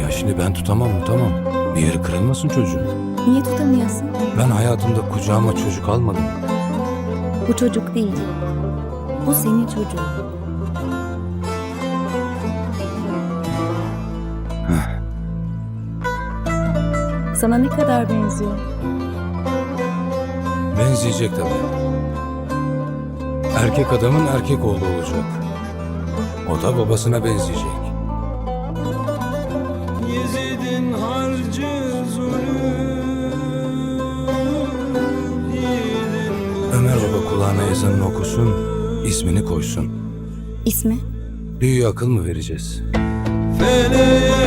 Ya şimdi ben tutamam tutamam. Bir yeri kırılmasın çocuğun. Niye tutamıyorsun? Ben hayatımda kucağıma çocuk almadım. Bu çocuk değil. Bu senin çocuğun. Sana ne kadar benziyor. Benzeyecek tabii. Erkek adamın erkek oğlu olacak. O da babasına benzeyecek. Ömer baba kulağına ezanını okusun, ismini koysun. İsmi? Büyüğe akıl mı vereceğiz? Felek